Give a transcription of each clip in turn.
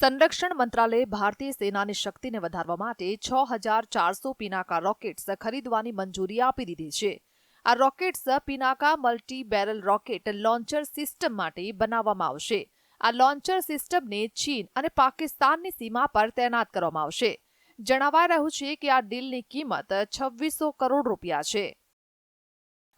સંરક્ષણ મંત્રાલયે ભારતીય સેનાની શક્તિને વધારવા માટે છ હજાર ચારસો પિનાકા રોકેટ્સ ખરીદવાની મંજૂરી આપી દીધી છે. આ rockets Pinaka multi barrel rocket launcher system માટે બનાવવામાં આવશે. આ લોન્ચર સિસ્ટમને ચીન અને પાકિસ્તાનની સીમા પર તૈનાત કરવામાં આવશે. જણાવાઈ રહ્યું છે કે આ ડીલની કિંમત છવ્વીસો કરોડ રૂપિયા છે.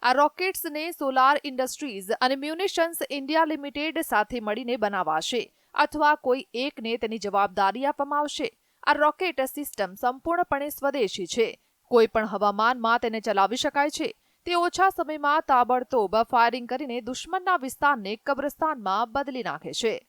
આ રોકેટ્સને સોલાર ઇન્ડસ્ટ્રીઝ અને મ્યુનિશન્સ ઇન્ડિયા લિમિટેડ સાથે મળીને બનાવાશે. અથવા કોઈ એકને તેની જવાબદારી આપવામાં આવશે. આ રોકેટ સિસ્ટમ સંપૂર્ણપણે સ્વદેશી છે. કોઈ પણ હવામાનમાં તેને ચલાવી શકાય છે. તે ઓછા સમયમાં તાબડતોબ ફાયરિંગ કરીને દુશ્મનના વિસ્તારને કબ્રસ્તાનમાં બદલી નાખે છે.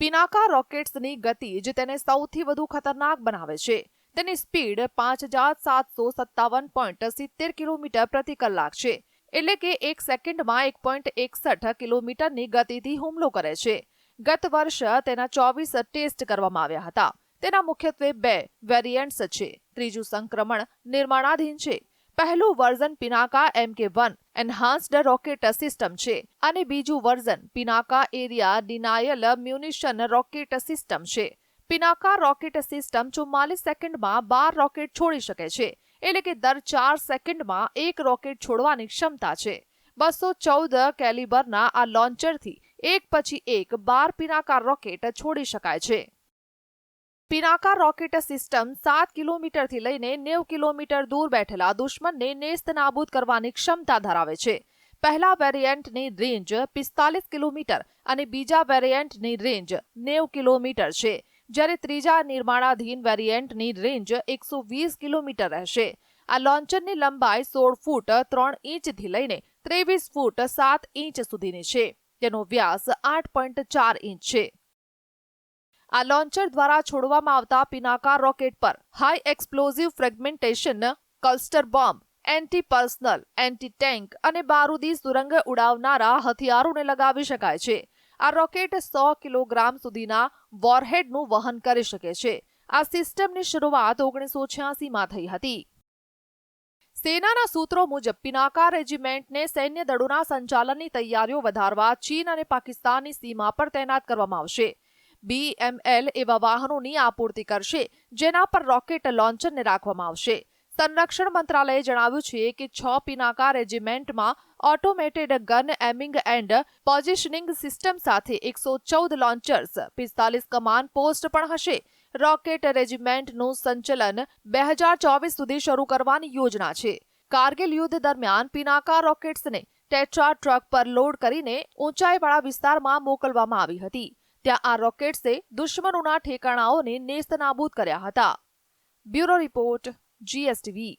પિનાકા રોકેટ્સની ગતિ જ તેને સૌથી વધુ ખતરનાક બનાવે છે. તેની સ્પીડ પાંચ હજાર સાતસો સત્તાવન પોઈન્ટ સિત્તેર કિલોમીટર પ્રતિ કલાક છે. એટલે કે એક સેકન્ડમાં એક પોઈન્ટ એકસઠ કિલોમીટરની ગતિથી હુમલો કરે છે. ગત વર્ષ તેના ચોવીસ ટેસ્ટ કરવામાં આવ્યા હતા. તેના મુખ્યત્વે બે વેરિયન્ટ્સ છે. ત્રીજું સંક્રમણ નિર્માણાધીન છે. પહેલું વર્ઝન પિનાકા એમ કે વન એન્હાન્સ્ડ રોકેટ સિસ્ટમ છે અને બીજું version Pinaka area denial munition rocket system છે. પિનાકા રોકેટ સિસ્ટમ ચુમ્માલીસ સેકન્ડમાં બાર રોકેટ છોડી શકે છે. એટલે કે દર ચાર સેકન્ડમાં એક રોકેટ છોડવાની ક્ષમતા છે. બસો ચૌદ કેલિબરના આ લોન્ચરથી એક પછી એક બાર પિનાકાર રોકેટ છોડી શકાય છે. પિનાકાર રોકેટ સિસ્ટમ સાત કિલોમીટરથી લઈને નેવ કિલોમીટર દૂર બેઠેલા દુશ્મનને નેસ્ત નાબૂદ કરવાની ક્ષમતા ધરાવે છે. પહેલા વેરિયન્ટની રેન્જ પિસ્તાલીસ કિલોમીટર અને બીજા વેરિયન્ટની રેન્જ નેવ કિલોમીટર છે. જ્યારે ત્રીજા નિર્માણાધીન વેરિયન્ટની રેન્જ એકસો વીસ કિલોમીટર રહેશે. આ લોન્ચરની લંબાઈ સોળ ફૂટ ત્રણ ઇંચથી લઈને ત્રેવીસ ફૂટ સાત ઇંચ સુધીની છે. તેનો વ્યાસ આઠ પોઈન્ટ ચાર ઇંચ છે. આ લોન્ચર દ્વારા છોડવામાં આવતા પિનાકા રોકેટ પર high explosive fragmentation, cluster bomb anti personnel anti tank અને બારૂદી સુરંગ ઉડાવનારા હથિયારોને લગાવી શકાય છે. આ રોકેટ સો કિલોગ્રામ સુધીના વોરહેડનું વહન કરી શકે છે. આ સિસ્ટમની શરૂઆત ઓગણીસો છ્યાસીમાં થઈ હતી. સેનાના સૂત્રો મુજબ પિનાકા રેજિમેન્ટને સૈન્ય દળોના સંચાલનની તૈયારીઓ વધારવા ચીન અને પાકિસ્તાનની સીમા પર તૈનાત કરવામાં આવશે. બીએમએલ એવા વાહનોની આપૂર્તિ કરશે, જેના પર રોકેટ લોન્ચરને રાખવામાં આવશે. સંરક્ષણ મંત્રાલયે જણાવ્યું છે કે છ Pinaka રેજિમેન્ટમાં automated gun aiming and positioning system સાથે એકસો ચૌદ લોન્ચર્સ પિસ્તાલીસ કમાન પોસ્ટ પણ હશે. રોકેટ રેજિમેન્ટનું સંચલન બે હજાર ચોવીસ સુધી શરૂ કરવાની યોજના છે. કારગિલ યુદ્ધ દરમિયાન પિનાકા રોકેટ્સને ટેટ્રા ટ્રક પર લોડ કરીને ઊંચાઈવાળા વિસ્તારમાં મોકલવામાં આવી હતી. ત્યાં આ રોકેટ્સે દુશ્મનોના ઠેકાણાઓને નેસ્તનાબૂદ કર્યા હતા. Bureau report GSTV